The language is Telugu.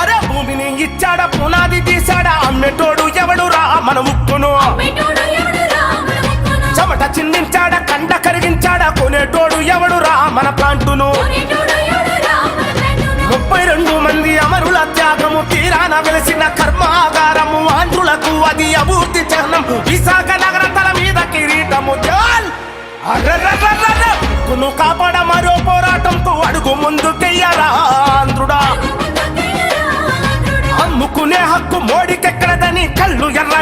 అరే భూమిని ఇచ్చాడా పునాది తీశాడా? అమ్మేటోడు ఎవడు రా మన ముక్కును. చెమట చిందించాడా కండ కరిగించాడా? కొనేటోడు ఎవడు రా మన ప్లాంటును. ముప్పై రెండు మంది అమరుల త్యాగము తీరాన వెలిసిన కర్మాగారము ఆంధ్రులకు అది అభివృద్ధి చిహ్నం విశాఖ నగర తల మీద కిరీటము. జాల్ అర్రర్రర్రర్ర! హక్కును కాపాడ అమ్ముకునే హక్కు కళ్ళు ఎర్ర